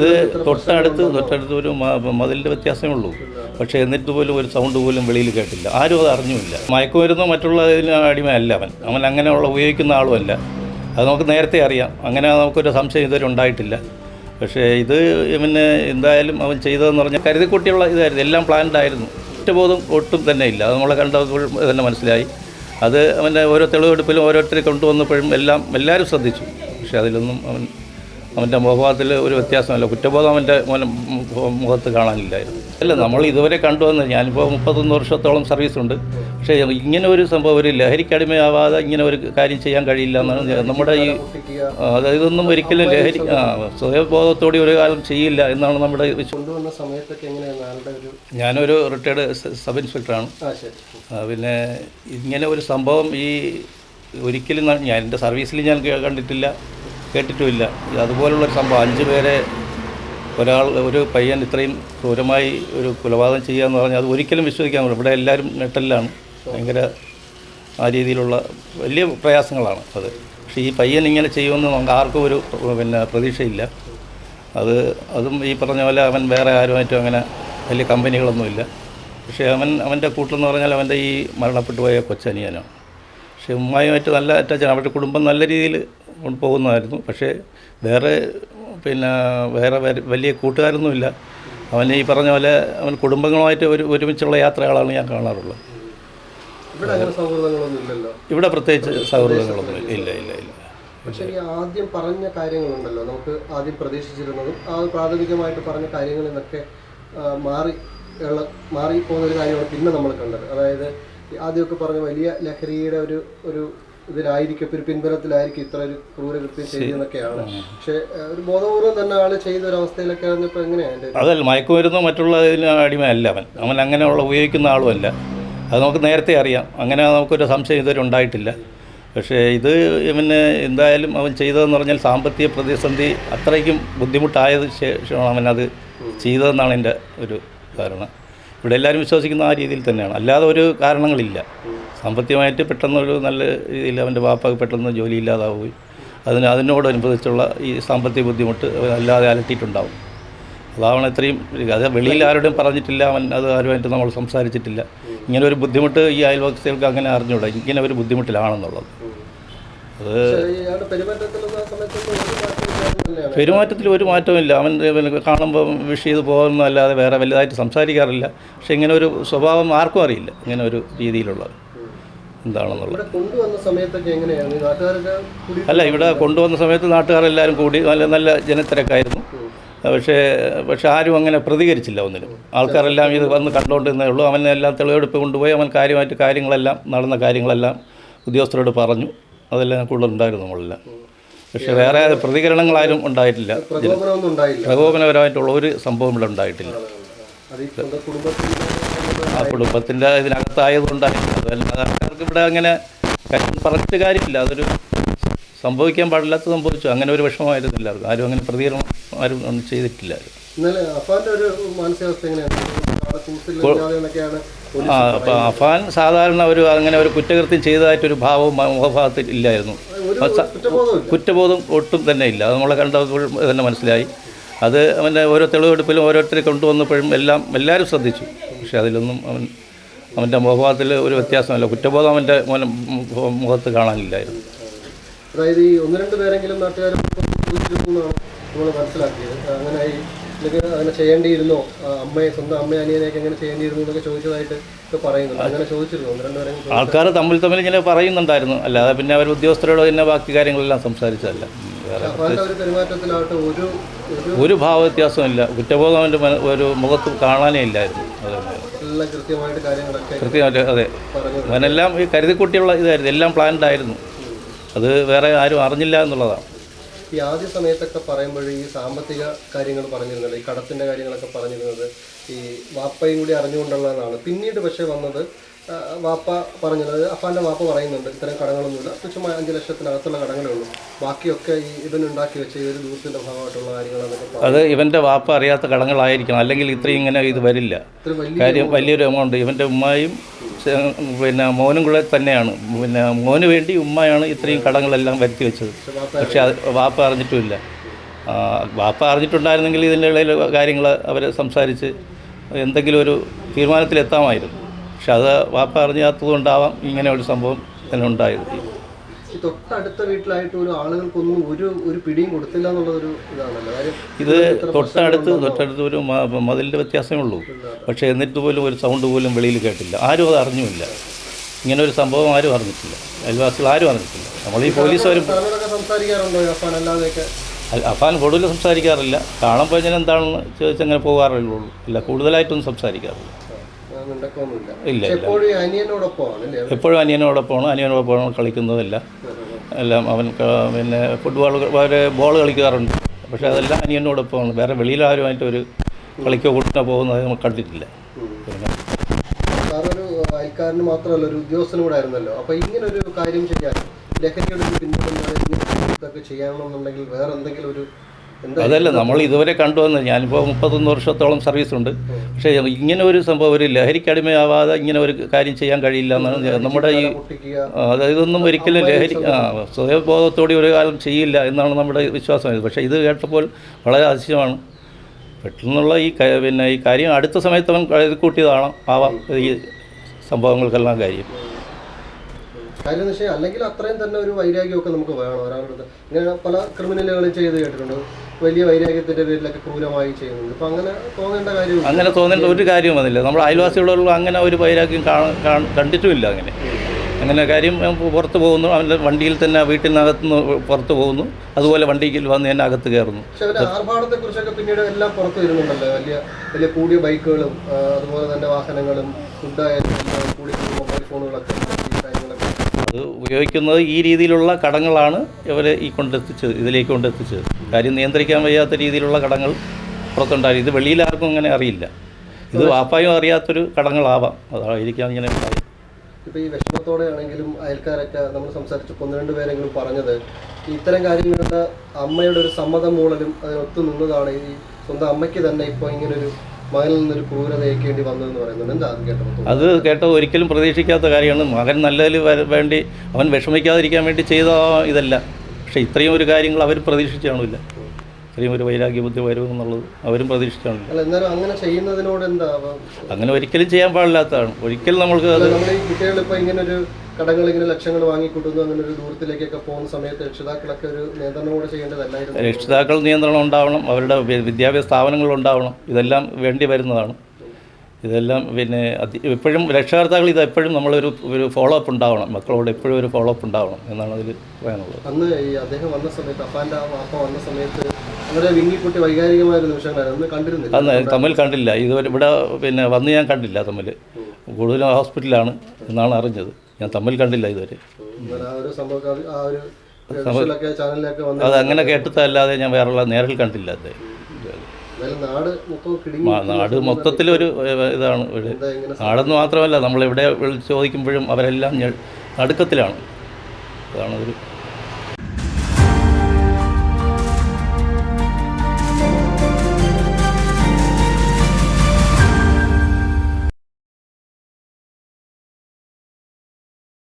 ഇത് തൊട്ടടുത്ത് തൊട്ടടുത്ത് ഒരു മതിലിന്റെ വ്യത്യാസമേ ഉള്ളൂ. പക്ഷേ എന്നിട്ട് പോലും ഒരു സൗണ്ട് പോലും വെളിയിൽ കേട്ടില്ല. ആരും അത് അറിഞ്ഞുമില്ല. മയക്കുമരുന്നോ മറ്റുള്ള ഇതിന് അടിമയല്ല അവൻ. അവൻ അങ്ങനെയുള്ള ഉപയോഗിക്കുന്ന ആളുമല്ല അത് നമുക്ക് നേരത്തെ അറിയാം. അങ്ങനെ നമുക്കൊരു സംശയം ഇതുവരെ ഉണ്ടായിട്ടില്ല. പക്ഷേ ഇത് പിന്നെ എന്തായാലും അവൻ ചെയ്തതെന്ന് പറഞ്ഞാൽ കരുതിക്കുട്ടിയുള്ള ഇതായിരുന്നു. എല്ലാം പ്ലാൻഡ് ആയിരുന്നു. കുറ്റബോധം ഒട്ടും തന്നെ ഇല്ല. അത് നമ്മളെ കണ്ടപ്പോൾ തന്നെ മനസ്സിലായി. അത് അവന്റെ ഓരോ തെളിവെടുപ്പിലും ഓരോരുത്തരെ കൊണ്ടുവന്നപ്പോഴും എല്ലാം എല്ലാവരും ശ്രദ്ധിച്ചു. പക്ഷേ അതിലൊന്നും അവൻ അവന്റെ മുഖഭാവത്തിൽ ഒരു വ്യത്യാസമല്ല. കുറ്റബോധം അവന്റെ മുഖത്ത് കാണാനില്ലായിരുന്നു. അല്ല നമ്മൾ ഇതുവരെ കണ്ടുവന്ന് ഞാനിപ്പോൾ മുപ്പത്തൊന്ന് വർഷത്തോളം സർവീസുണ്ട്. പക്ഷേ ഇങ്ങനെ ഒരു സംഭവം ഒരു ലഹരിക്കടിമയാവാതെ ഇങ്ങനെ ഒരു കാര്യം ചെയ്യാൻ കഴിയില്ല എന്നാണ് നമ്മുടെ ഈ അതായത് ഇതൊന്നും ഒരിക്കലും ലഹരി സ്വയബോധത്തോടെ ഒരു കാലം ചെയ്യില്ല എന്നാണ് നമ്മുടെ ഞാനൊരു റിട്ടയർഡ് സബ് ഇൻസ്പെക്ടറാണ്. പിന്നെ ഇങ്ങനെ ഒരു സംഭവം ഈ ഒരിക്കലും ഞാൻ എന്റെ സർവീസിൽ ഞാൻ കണ്ടിട്ടില്ല. കേട്ടിട്ടുമില്ല. അതുപോലുള്ള സംഭവം. അഞ്ച് പേരെ ഒരാൾ ഒരു പയ്യൻ ഇത്രയും ക്രൂരമായി ഒരു കൊലപാതകം ചെയ്യുക എന്ന് പറഞ്ഞാൽ അത് ഒരിക്കലും വിശ്വസിക്കാൻ പറ്റില്ല. ഇവിടെ എല്ലാവരും നെട്ടലിലാണ് ഭയങ്കര ആ രീതിയിലുള്ള വലിയ പ്രയാസങ്ങളാണ് അത്. പക്ഷേ ഈ പയ്യൻ ഇങ്ങനെ ചെയ്യുമെന്ന് നമുക്ക് ആർക്കും ഒരു പിന്നെ പ്രതീക്ഷയില്ല. അത് അതും ഈ പറഞ്ഞ പോലെ അവൻ വേറെ ആരുമായിട്ടും അങ്ങനെ വലിയ കമ്പനികളൊന്നുമില്ല. പക്ഷേ അവൻ അവന്റെ കൂട്ടെന്ന് പറഞ്ഞാൽ അവന്റെ ഈ മരണപ്പെട്ടു പോയ കൊച്ചനിയനാണ്. പക്ഷേ ഉമ്മായുമായിട്ട് നല്ല അറ്റാച്ചാണ് അവരുടെ കുടുംബം നല്ല രീതിയിൽ പോകുന്നതായിരുന്നു പക്ഷേ വേറെ പിന്നെ വേറെ വലിയ കൂട്ടുകാരൊന്നുമില്ല. അവൻ ഈ പറഞ്ഞ പോലെ അവൻ കുടുംബങ്ങളുമായിട്ട് ഒരു ഒരുമിച്ചുള്ള യാത്രകളാണ് ഞാൻ കാണാറുള്ളത്. ഇവിടെ അങ്ങനെ സൗഹൃദങ്ങളൊന്നും ഇവിടെ പ്രത്യേകിച്ച് സൗഹൃദങ്ങളൊന്നും ഇല്ല ഇല്ല ഇല്ല പക്ഷേ ഈ ആദ്യം പറഞ്ഞ കാര്യങ്ങളുണ്ടല്ലോ. നമുക്ക് ആദ്യം പ്രതീക്ഷിച്ചിരുന്നതും ആ പ്രാഥമികമായിട്ട് പറഞ്ഞ കാര്യങ്ങളിൽ നിന്നൊക്കെ മാറി ഉള്ള മാറി പോകുന്ന ഒരു കാര്യമാണ് പിന്നെ നമ്മൾ കണ്ടത്. അതായത് ആദ്യമൊക്കെ പറഞ്ഞ വലിയ ലഹരിയുടെ ഒരു ഒരു ഇതിലായിരിക്കും ഒരു പിൻബലത്തിലായിരിക്കും ഇത്ര ഒരു ക്രൂരകൃത്യം ചെയ്യുന്നൊക്കെയാണ് പക്ഷെ ഒരു ബോധപൂർവം തന്നെ ആൾ ചെയ്ത ഒരു അവസ്ഥയിലൊക്കെ ആയിരുന്നപ്പോൾ എങ്ങനെയാണ് അതല്ല മയക്കുമരുന്നോ മറ്റുള്ള അടിമയല്ല അവൻ. അവൻ അങ്ങനെയുള്ള ഉപയോഗിക്കുന്ന ആളുമല്ല അത് നമുക്ക് നേരത്തെ അറിയാം. അങ്ങനെ നമുക്കൊരു സംശയം ഇതുവരെ ഉണ്ടായിട്ടില്ല. പക്ഷേ ഇത് പിന്നെ എന്തായാലും അവൻ ചെയ്തതെന്ന് പറഞ്ഞാൽ സാമ്പത്തിക പ്രതിസന്ധി അത്രയ്ക്കും ബുദ്ധിമുട്ടായത് ശേഷമാണ് അത് ചെയ്തതെന്നാണ് എന്റെ ഒരു ധാരണ. ഇവിടെ എല്ലാവരും വിശ്വസിക്കുന്ന ആ രീതിയിൽ തന്നെയാണ്. അല്ലാതെ ഒരു കാരണങ്ങളില്ല. സാമ്പത്തികമായിട്ട് പെട്ടെന്നൊരു നല്ല രീതിയിൽ അവന്റെ വാപ്പ പെട്ടെന്ന് ജോലി ഇല്ലാതാവുകയും അതിന് അതിനോടനുബന്ധിച്ചുള്ള ഈ സാമ്പത്തിക ബുദ്ധിമുട്ട് അല്ലാതെ അലട്ടിയിട്ടുണ്ടാവും. അതാവണം ഇത്രയും അത് വെളിയിൽ ആരോടും പറഞ്ഞിട്ടില്ല അവൻ അത് ആരുമായിട്ട് നമ്മൾ സംസാരിച്ചിട്ടില്ല. ഇങ്ങനെ ഒരു ബുദ്ധിമുട്ട് ഈ അയൽവാസികൾക്ക് അങ്ങനെ അറിഞ്ഞൂടാ. ഇങ്ങനെ ഒരു ബുദ്ധിമുട്ടിലാണെന്നുള്ളത്. അത് പെരുമാറ്റത്തിൽ ഒരു മാറ്റമില്ല അവൻ കാണുമ്പോൾ വിഷ് ചെയ്ത് പോകുന്നതല്ലാതെ വേറെ വലുതായിട്ട് സംസാരിക്കാറില്ല. പക്ഷെ ഇങ്ങനെ ഒരു സ്വഭാവം ആർക്കും അറിയില്ല. ഇങ്ങനെ ഒരു രീതിയിലുള്ളത്. എന്താണെന്നുള്ളത്. കൊണ്ടുവന്ന സമയത്തൊക്കെ എങ്ങനെയാണ്? അല്ല ഇവിടെ കൊണ്ടുവന്ന സമയത്ത് നാട്ടുകാരെല്ലാവരും കൂടി നല്ല നല്ല ജനത്തിരക്കായിരുന്നു. പക്ഷേ പക്ഷേ ആരും അങ്ങനെ പ്രതികരിച്ചില്ല ഒന്നിനും ആൾക്കാരെല്ലാം ഇത് വന്ന് കണ്ടുകൊണ്ടിരുന്നേ ഉള്ളൂ. അവനെ എല്ലാം തെളിവെടുപ്പ് കൊണ്ടുപോയി. അവൻ കാര്യമായിട്ട് കാര്യങ്ങളെല്ലാം നടന്ന കാര്യങ്ങളെല്ലാം ഉദ്യോഗസ്ഥരോട് പറഞ്ഞു. അതെല്ലാം കൂടുതൽ ഉണ്ടായിരുന്നു നമ്മളെല്ലാം പക്ഷെ വേറെ പ്രതികരണങ്ങളാരും ഉണ്ടായിട്ടില്ല. പ്രകോപനപരമായിട്ടുള്ള ഒരു സംഭവം ഇവിടെ ഉണ്ടായിട്ടില്ല. ആ കുടുംബത്തിന്റെ ഇതിനകത്തായതുകൊണ്ടായിരുന്നു അതല്ലാതെ ആൾക്കാർക്ക് ഇവിടെ അങ്ങനെ പറഞ്ഞിട്ട് കാര്യമില്ല. അതൊരു സംഭവിക്കാൻ പാടില്ലാത്ത സംഭവിച്ചു. അങ്ങനെ ഒരു വിഷമമായിരുന്നു എല്ലാവർക്കും ആരും അങ്ങനെ പ്രതികരണം ആരും ഒന്നും ചെയ്തിട്ടില്ല. ആ അപ്പം അഫാൻ സാധാരണ ഒരു അങ്ങനെ ഒരു കുറ്റകൃത്യം ചെയ്തതായിട്ടൊരു ഭാവവും മുഖഭാവത്തിൽ ഇല്ലായിരുന്നു. കുറ്റബോധം ഒട്ടും തന്നെ ഇല്ല. അത് നമ്മളെ കണ്ടപ്പോൾ തന്നെ മനസ്സിലായി. അത് അവന്റെ ഓരോ തെളിവെടുപ്പിലും ഓരോരുത്തരെ കൊണ്ടുവന്നപ്പോഴും എല്ലാം എല്ലാവരും ശ്രദ്ധിച്ചു. പക്ഷെ അതിലൊന്നും അവൻ അവന്റെ മുഖഭാവത്തിൽ ഒരു വ്യത്യാസമല്ല. കുറ്റബോധം അവന്റെ മുഖത്ത് കാണാനില്ലായിരുന്നു. അതായത് ഈ ഒന്ന് രണ്ട് പേരെങ്കിലും നാട്ടുകാർ നമ്മൾ മനസ്സിലാക്കിയത്. അങ്ങനെ ഇതൊക്കെ അങ്ങനെ ചെയ്യേണ്ടിയിരുന്നോ? അമ്മയെ സ്വന്തം അമ്മ അനിയനെയൊക്കെ എങ്ങനെ ചെയ്യേണ്ടിയിരുന്നു എന്നൊക്കെ ചോദിച്ചതായിട്ട് ഒക്കെ പറയുന്നുണ്ട്. അങ്ങനെ ചോദിച്ചിരുന്നു? ഒന്ന് രണ്ട് പേരെങ്കിലും ആൾക്കാർ തമ്മിൽ തമ്മിൽ ഇങ്ങനെ പറയുന്നുണ്ടായിരുന്നു. അല്ലാതെ പിന്നെ അവർ ഉദ്യോഗസ്ഥരോട് തന്നെ ബാക്കി കാര്യങ്ങളെല്ലാം സംസാരിച്ചതല്ല. വേറെ പെരുമാറ്റത്തിലാവട്ടെ. ഒരു ഒരു ഭാവ വ്യത്യാസമില്ല കുറ്റബോധം അവന്റെ ഒരു മുഖത്ത് കാണാനേ ഇല്ലായിരുന്നു. കൃത്യമായിട്ട് അതെ. അവനെല്ലാം ഈ കരുതിക്കുട്ടിയുള്ള ഇതായിരുന്നു. എല്ലാം പ്ലാൻഡ് ആയിരുന്നു. അത് വേറെ ആരും അറിഞ്ഞില്ല എന്നുള്ളതാണ്. ഈ ആദ്യ സമയത്തൊക്കെ പറയുമ്പോൾ ഈ സാമ്പത്തിക കാര്യങ്ങൾ പറഞ്ഞിരുന്നത് ഈ കടത്തിന്റെ കാര്യങ്ങളൊക്കെ പറഞ്ഞിരുന്നത്. ഈ വാപ്പയും കൂടി അറിഞ്ഞുകൊണ്ടുള്ളതാണ്. പിന്നീട് പക്ഷേ വന്നത് വാപ്പ പറഞ്ഞത് അഫാന്റെ വാപ്പ പറയുന്നുണ്ട് ഇത്തരം കടങ്ങളൊന്നുമില്ല. തുച്ഛമായ അഞ്ച് ലക്ഷത്തിനകത്തുള്ള കടങ്ങളേ ഉള്ളൂ. ബാക്കിയൊക്കെ ഈ ഇവനുണ്ടാക്കി വെച്ച ഈ ഒരു ദൂരത്തിന്റെ ഭാഗമായിട്ടുള്ള കാര്യങ്ങളാണ് അത് ഇവന്റെ വാപ്പ അറിയാത്ത കടങ്ങളായിരിക്കണം. അല്ലെങ്കിൽ ഇത്രയും ഇങ്ങനെ ഇത് വരില്ല. കാര്യം വലിയൊരു എമൗണ്ട് ഇവന്റെ ഉമ്മയും പിന്നെ മോനും കൂടെ തന്നെയാണ്. പിന്നെ മോന് വേണ്ടി ഉമ്മയാണ് ഇത്രയും കടങ്ങളെല്ലാം വരുത്തി വെച്ചത്. പക്ഷേ അത് വാപ്പ അറിഞ്ഞിട്ടുമില്ല. വാപ്പ അറിഞ്ഞിട്ടുണ്ടായിരുന്നെങ്കിൽ ഇതിന്റെ ഇടയിൽ കാര്യങ്ങൾ അവർ സംസാരിച്ച് എന്തെങ്കിലും ഒരു തീരുമാനത്തിലെത്താമായിരുന്നു. പക്ഷെ അത് വാപ്പ അറിഞ്ഞാത്തതുകൊണ്ടാവാം ഇങ്ങനെ ഒരു സംഭവം തന്നെ ഉണ്ടായത്. തൊട്ടടുത്ത വീട്ടിലായിട്ട് ഒരു ആളുകൾക്കൊന്നും ഒരു ഒരു പിടിയും കൊടുത്തില്ല എന്നുള്ളതൊരു ഇതാണല്ലോ. ഇത് തൊട്ടടുത്ത് തൊട്ടടുത്ത് ഒരു മതിലിന്റെ വ്യത്യാസമേ ഉള്ളൂ. പക്ഷേ എന്നിട്ട് പോലും ഒരു സൗണ്ട് പോലും വെളിയിൽ കേട്ടില്ല. ആരും അത് അറിഞ്ഞുമില്ല. ഇങ്ങനെ ഒരു സംഭവം ആരും അറിഞ്ഞിട്ടില്ല. അയൽവാസികൾ ആരും അറിഞ്ഞിട്ടില്ല. നമ്മൾ ഈ പോലീസ് വരും സ്ഥലങ്ങളൊക്കെ സംസാരിക്കാറുണ്ടോ അല്ലാതെയൊക്കെ? അഫാൻ കൂടുതൽ സംസാരിക്കാറില്ല. കാണുമ്പോൾ ഞാൻ എന്താണെന്ന് ചോദിച്ചങ്ങനെ പോകാറുള്ളൂ. ഇല്ല കൂടുതലായിട്ടൊന്നും സംസാരിക്കാറില്ല. ഇല്ല ഇല്ല. എപ്പോഴും അനിയനോടൊപ്പമാണ് അനിയനോടൊപ്പമാണ്. കളിക്കുന്നതല്ല. എല്ലാം അവൻ പിന്നെ ഫുട്ബോൾ അവരെ ബോൾ കളിക്കാറുണ്ട്. പക്ഷേ അതെല്ലാം അനിയനോടൊപ്പമാണ്. വേറെ വെളിയിൽ ആരുമായിട്ട് ഒരു കളിക്കോ കൂട്ടിനോ പോകുന്നത് നമുക്ക് കണ്ടിട്ടില്ല. പിന്നെ സാറൊരു അയൽക്കാരന് മാത്രമല്ല ഒരു ഉദ്യോഗസ്ഥനും കൂടെ ആയിരുന്നല്ലോ. അപ്പൊ ഇങ്ങനെ ഒരു കാര്യം ചെയ്യാൻ ലഹരിയുടെ പിന്നിൽ ഇതൊക്കെ ചെയ്യണമെന്നുണ്ടെങ്കിൽ വേറെ എന്തെങ്കിലും ഒരു അതല്ല നമ്മൾ ഇതുവരെ കണ്ടുവന്ന് ഞാനിപ്പോൾ മുപ്പത്തൊന്ന് വർഷത്തോളം സർവീസ് ഉണ്ട്. പക്ഷേ ഇങ്ങനെ ഒരു സംഭവം ഒരു ലഹരിക്ക് അടിമയാവാതെ ഇങ്ങനെ ഒരു കാര്യം ചെയ്യാൻ കഴിയില്ല എന്നാണ് നമ്മുടെ ഈ അതായത് ഇതൊന്നും ഒരിക്കലും ലഹരി സ്വയബോധത്തോടെ ഒരു കാലം ചെയ്യില്ല എന്നാണ് നമ്മുടെ വിശ്വാസം. പക്ഷേ ഇത് കേട്ടപ്പോൾ വളരെ അതിശയമാണ്. പെട്ടെന്നുള്ള ഈ പിന്നെ ഈ കാര്യം അടുത്ത സമയത്ത് അവൻ കൂട്ടിയതാണ്? ആവാം ഈ സംഭവങ്ങൾക്കെല്ലാം കാര്യം. കാര്യം പക്ഷേ അല്ലെങ്കിൽ അത്രയും തന്നെ ഒരു വൈരാഗ്യമൊക്കെ നമുക്ക് വേണം. ഒരാളുടെ. ഇങ്ങനെ പല ക്രിമിനലുകളും ചെയ്ത് കേട്ടിട്ടുണ്ട്. വലിയ വൈരാഗ്യത്തിന്റെ പേരിലൊക്കെ ക്രൂരമായി ചെയ്യുന്നുണ്ട്. ഇപ്പൊ അങ്ങനെ തോന്നേണ്ട കാര്യം അങ്ങനെ തോന്നേണ്ട ഒരു കാര്യവും വന്നില്ല. നമ്മുടെ അയൽവാസികളുള്ള അങ്ങനെ ഒരു വൈരാഗ്യം കണ്ടിട്ടുമില്ല അങ്ങനെ. അങ്ങനെ കാര്യം പുറത്ത് പോകുന്നു. അവന്റെ വണ്ടിയിൽ തന്നെ വീട്ടിനകത്ത് നിന്ന് പുറത്ത് പോകുന്നു. അതുപോലെ വണ്ടിയിൽ വന്ന് തന്നെ അകത്ത് കയറുന്നു. ആർഭാടത്തെക്കുറിച്ചൊക്കെ ആർഭാടത്തെ കുറിച്ചൊക്കെ പിന്നീട് എല്ലാം പുറത്ത് വരുന്നുണ്ടല്ലോ. വലിയ വലിയ കൂടിയ ബൈക്കുകളും അതുപോലെ തന്നെ വാഹനങ്ങളും ഫുഡായാലും കൂടി മൊബൈൽ ഫോണുകളൊക്കെ കാര്യങ്ങളൊക്കെ ഉപയോഗിക്കുന്നത് ഈ രീതിയിലുള്ള കടങ്ങളാണ് ഇവരെ ഈ കൊണ്ടെത്തിച്ചത് ഇതിലേക്ക് കൊണ്ടെത്തിച്ചത്. കാര്യം നിയന്ത്രിക്കാൻ വയ്യാത്ത രീതിയിലുള്ള കടങ്ങൾ പുറത്തുണ്ടായി ഇത് വെളിയിൽ ആർക്കും അങ്ങനെ അറിയില്ല. ഇത് വാപ്പായും അറിയാത്തൊരു കടങ്ങളാവാം. അതായിരിക്കാം ഇങ്ങനെ ഉണ്ടായത് ഇപ്പോൾ ഈ വിഷമത്തോടെ ആണെങ്കിലും അയൽക്കാരൊക്കെ നമ്മൾ സംസാരിച്ചപ്പോൾ ഒന്ന് രണ്ട് പേരെങ്കിലും പറഞ്ഞത് ഇത്തരം കാര്യങ്ങളുടെ അമ്മയുടെ ഒരു സമ്മതം മൂളലും അതിനൊത്തു നിന്നതാണ് ഈ സ്വന്തം അമ്മയ്ക്ക് തന്നെ ഇപ്പോൾ ഇങ്ങനൊരു മകനിൽ നിന്നൊരു ക്രൂരത ഏൽക്കേണ്ടി വന്നതെന്ന് പറയുന്നുണ്ട് എന്താ അത് കേട്ടപ്പോൾ അത് കേട്ടോ ഒരിക്കലും പ്രതീക്ഷിക്കാത്ത കാര്യമാണ്. മകൻ നല്ലതിൽ വേണ്ടി അവൻ വിഷമിക്കാതിരിക്കാൻ വേണ്ടി ചെയ്ത ഇതല്ല. പക്ഷേ ഇത്രയും ഒരു കാര്യങ്ങൾ അവർ പ്രതീക്ഷിച്ചാണില്ല ഇത്രയും ഒരു വൈരാഗ്യ ബുദ്ധി വരുമെന്നുള്ളത് അവരും പ്രതീക്ഷിച്ചാണില്ല അല്ല എന്നാലും അങ്ങനെ ചെയ്യുന്നതിനോട് എന്താ? അങ്ങനെ ഒരിക്കലും ചെയ്യാൻ പാടില്ലാത്തതാണ്. ഒരിക്കലും നമ്മൾക്ക് അത് ഇങ്ങനെ ഒരു കടകൾ ഇങ്ങനെ ലക്ഷങ്ങൾ അങ്ങനെ ഒരു ദൂരത്തിലേക്കൊക്കെ പോകുന്ന സമയത്ത് രക്ഷിതാക്കളൊക്കെ ഒരു നിയന്ത്രണം കൂടെ ചെയ്യേണ്ടതല്ലായിരുന്നു. രക്ഷിതാക്കൾ നിയന്ത്രണം ഉണ്ടാവണം അവരുടെ വിദ്യാഭ്യാസ സ്ഥാപനങ്ങൾ ഉണ്ടാവണം ഇതെല്ലാം വേണ്ടി വരുന്നതാണ്. ഇതെല്ലാം പിന്നെ എപ്പോഴും രക്ഷകർത്താക്കൾ ഇത് എപ്പോഴും നമ്മളൊരു ഒരു ഫോളോ അപ്പ് ഉണ്ടാവണം മക്കളോട് എപ്പോഴും ഒരു ഫോളോ അപ്പ് ഉണ്ടാവണം എന്നാണ് അതിൽ പറയാനുള്ളത്. അന്ന് ഈ അദ്ദേഹം വന്ന സമയത്ത് അപ്പാന്റെ ആ വാപ്പ വന്ന സമയത്ത് വളരെ വിങ്ങിക്കുട്ടി വൈകാരികമായ നിമിഷങ്ങളായിരുന്നു. അന്ന് കണ്ടിരുന്നില്ല. അന്ന് തമ്മിൽ കണ്ടില്ല. ഇതുവരെ ഇവിടെ പിന്നെ വന്ന് ഞാൻ കണ്ടില്ല തമ്മിൽ കൂടുതലും ഹോസ്പിറ്റലാണ് എന്നാണ് അറിഞ്ഞത്. ഞാൻ തമ്മിൽ കണ്ടില്ല ഇതുവരെ. അത് അങ്ങനെ കേട്ടിട്ടല്ലാതെ ഞാൻ വേറെ നേരിൽ കണ്ടില്ല അത്. നാട് മൊത്തത്തിൽ ഒരു ഇതാണ് ഇവിടെ നാടെന്ന് മാത്രമല്ല നമ്മളെവിടെ ചോദിക്കുമ്പോഴും അവരെല്ലാം നടുക്കത്തിലാണ്. അതാണ് ഒരു